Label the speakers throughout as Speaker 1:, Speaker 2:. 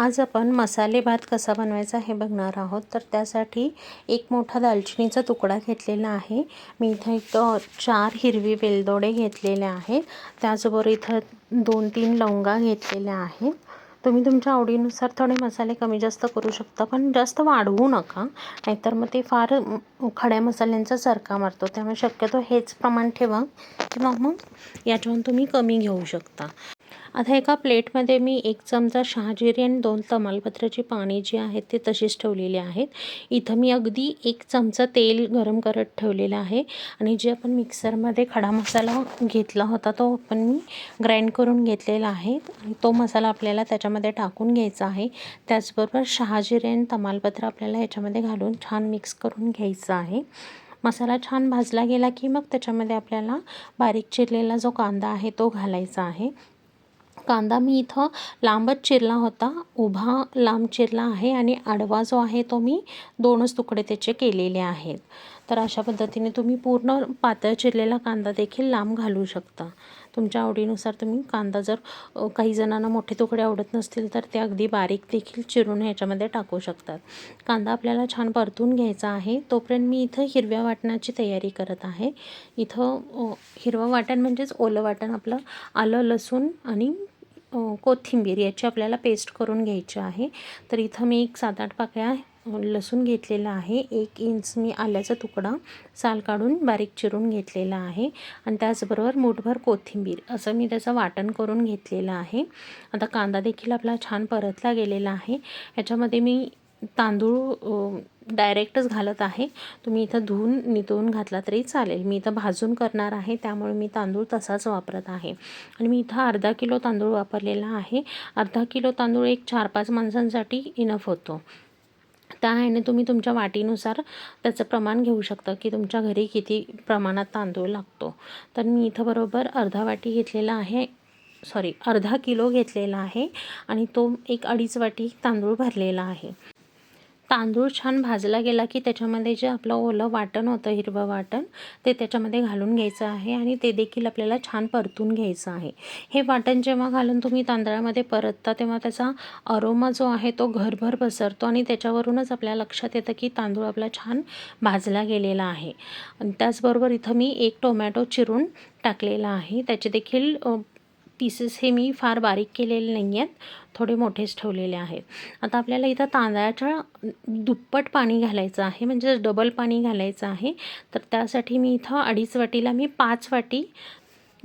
Speaker 1: आज आपण मसाले भात कसा बनवायचा हे बघणार आहोत. तर त्यासाठी एक मोठा दालचिनीचा तुकडा घेतलेला आहे. मी इथं एक चार हिरवी वेलदोडे घेतलेले आहेत. त्याचबरोबर इथं दोन तीन लवंगा घेतलेल्या आहेत. तुम्ही तुमच्या आवडीनुसार थोडे मसाले कमी जास्त करू शकता पण जास्त वाढवू नका. नाहीतर मग ते फार खड्या मसाल्यांचा सरका मारतो. त्यामुळे शक्यतो हेच प्रमाण ठेवा किंवा मग याच्याहून तुम्ही कमी घेऊ शकता. आता एका प्लेटमध्ये मी एक चमचा शहाजिरी आणि दोन तमालपत्राची पाणी जी आहेत ते तशीच ठेवलेली आहेत. इथं मी अगदी एक चमचा तेल गरम करत ठेवलेलं आहे आणि जे आपण मिक्सरमध्ये खडा मसाला घेतला होता तो आपण मी ग्राइंड करून घेतलेला आहे आणि तो मसाला आपल्याला त्याच्यामध्ये टाकून घ्यायचा आहे. त्याचबरोबर शहाजिरे आणि तमालपत्र आपल्याला याच्यामध्ये घालून छान मिक्स करून घ्यायचं आहे. मसाला छान भाजला गेला की मग त्याच्यामध्ये आपल्याला बारीक चिरलेला जो कांदा आहे तो घालायचा आहे. कांदा मी इथं लांबच चिरला होता. उभा लांब चिरला आहे आणि आडवा जो आहे तो मी दोनच तुकडे त्याचे केलेले आहेत. तर अशा पद्धतीने तुम्ही पूर्ण पातळ चिरलेला कांदा देखील लांब घालू शकता. तुमच्या आवडीनुसार तुम्ही कांदा जर काही जणांना मोठे तुकडे आवडत नसतील तर ते अगदी बारीक देखील चिरून ह्याच्यामध्ये टाकू शकतात. कांदा आपल्याला छान परतून घ्यायचा आहे. तोपर्यंत मी इथं हिरव्या वाटणाची तयारी करत आहे. इथं हिरवं वाटण म्हणजेच ओलं वाटण आपलं आलं लसूण आणि कोथिंबीर याची आपल्याला पेस्ट करून घ्यायची आहे. तर इथं मी एक सात आठ पाकळ्या लसूण घेतलेला आहे. एक इंच मी आल्याचा तुकडा साल काढून बारीक चिरून घेतलेला आहे. आणि त्याचबरोबर मूठभर कोथिंबीर असं मी त्याचं वाटण करून घेतलेलं आहे. आता कांदा देखील आपला छान परतला गेलेला आहे. ह्याच्यामध्ये मी तांदूळ डायरेक्टच घालत आहे. तुम्ही इथं धुवून नितळून घातला तरी चालेल. मी इथं भाजून करणार आहे त्यामुळे मी तांदूळ तसाच वापरत आहे. आणि मी इथं अर्धा किलो तांदूळ वापरलेला आहे. अर्धा किलो तांदूळ एक चार पाच माणसांसाठी इनफ होतो. त्या ह्याने तुम्ही तुमच्या वाटीनुसार त्याचं प्रमाण घेऊ शकता की तुमच्या घरी किती प्रमाणात तांदूळ लागतो. तर मी इथं बरोबर अर्धा वाटी घेतलेला आहे. सॉरी अर्धा किलो घेतलेला आहे. आणि तो एक अडीच वाटी तांदूळ भरलेला आहे. तांदूळ छान भाजला गेला की त्याच्यामध्ये जे आपलं ओलं वाटण होतं हिरवं वाटण ते त्याच्यामध्ये घालून घ्यायचं आहे आणि ते देखील आपल्याला छान परतून घ्यायचं आहे. हे वाटण जेव्हा घालून तुम्ही तांदळामध्ये परतता तेव्हा त्याचा अरोमा जो आहे तो घरभर पसरतो आणि त्याच्यावरूनच आपल्या लक्षात येतं की तांदूळ आपला छान भाजला गेलेला आहे. आणि त्याचबरोबर इथं मी एक टोमॅटो चिरून टाकलेला आहे. त्याचे देखील पीसेस हे मी फार बारीक केलेले नाही आहेत थोडे मोठेच ठेवलेले आहेत. आता आपल्याला इथं तांदळाच्या दुप्पट पाणी घालायचं आहे. म्हणजे डबल पाणी घालायचं आहे तर त्यासाठी मी इथं अडीच वाटीला मी पाच वाटी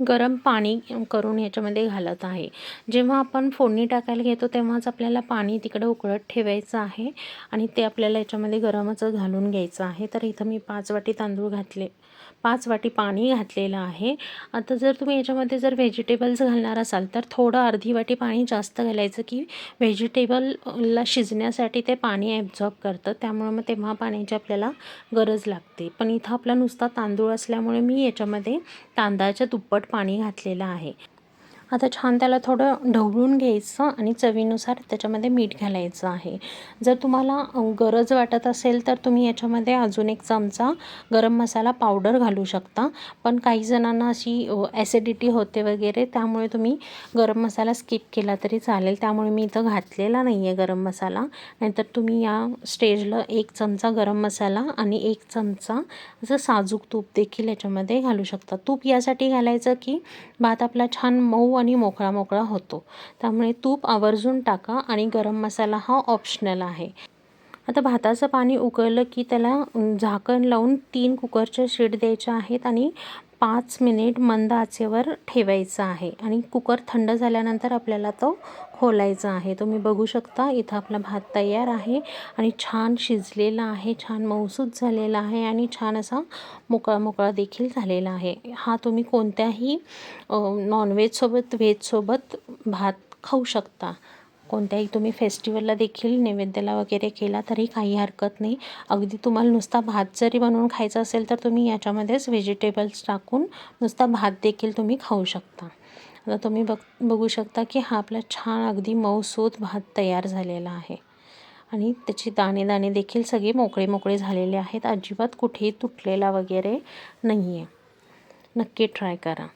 Speaker 1: गरम पाणी करून याच्यामध्ये घालत आहे. जेव्हा आपण फोडणी टाकायला घेतो तेव्हाच आपल्याला पाणी तिकडे उकळत ठेवायचं आहे आणि ते आपल्याला याच्यामध्ये गरमच घालून घ्यायचं आहे. तर इथं मी पाच वाटी तांदूळ घातले पाच वाटी पाणी घातलेलं आहे. आता जर तुम्ही याच्यामध्ये जर व्हेजिटेबल्स घालणार असाल तर थोडं अर्धी वाटी पाणी जास्त घालायचं की व्हेजिटेबलला शिजण्यासाठी ते पाणी ॲब्झॉर्ब करतं. त्यामुळं मग तेव्हा पाण्याची आपल्याला गरज लागते. पण इथं आपला नुसता तांदूळ असल्यामुळे मी याच्यामध्ये तांदळाच्या दुप्पट पाणी घातलेलं आहे. आता छान त्याला थोडं ढवळून घ्यायचं आणि चवीनुसार त्याच्यामध्ये मीठ घालायचं आहे. जर तुम्हाला गरज वाटत असेल तर तुम्ही याच्यामध्ये अजून एक चमचा गरम मसाला पावडर घालू शकता. पण काही जणांना अशी ॲसिडिटी होते वगैरे त्यामुळे तुम्ही गरम मसाला स्किप केला तरी चालेल. त्यामुळे मी इथं घातलेला नाही आहे गरम मसाला. नाहीतर तुम्ही या स्टेजला एक चमचा गरम मसाला आणि एक चमचा असं साजूक तूप देखील याच्यामध्ये घालू शकता. तूप यासाठी घालायचं की भात आपला छान मऊ मऊ आणि मोकळा मोकळा होतो. त्यामुळे तूप आवर्जून टाका आणि गरम मसाला हा ऑप्शनल आहे. आता भाताचं पाणी उकळलं की त्याला झाकण लावून तीन कुकरच्या शीट द्यायच्या आहेत आणि पाच मिनिट मंद आचेवर ठेवायचं आहे आणि कुकर थंड झाल्यानंतर आपल्याला तो खोलायचा आहे. तुम्ही बघू शकता इथं आपला भात तयार आहे आणि छान शिजलेला आहे छान मौसूद झालेला आहे आणि छान असा मोकळा मोकळा देखील झालेला आहे. हा तुम्ही कोणत्याही नॉनव्हेजसोबत व्हेजसोबत भात खाऊ शकता. कोणत्याही तुम्ही फेस्टिवलला देखील नैवेद्याला वगैरे केला तरी काही हरकत नाही. अगदी तुम्हाला नुसता भात जरी बनवून खायचा असेल तर तुम्ही याच्यामध्येच व्हेजिटेबल्स टाकून नुसता भात देखील तुम्ही खाऊ शकता. आता तुम्ही बघ बघू शकता की हा आपला छान अगदी मऊसूत भात तयार झालेला आहे. आणि त्याची दाणे दाणे देखील सगळे मोकळे मोकळे झालेले आहेत. अजिबात कुठेही तुटलेला वगैरे नाही आहे नक्की ट्राय करा.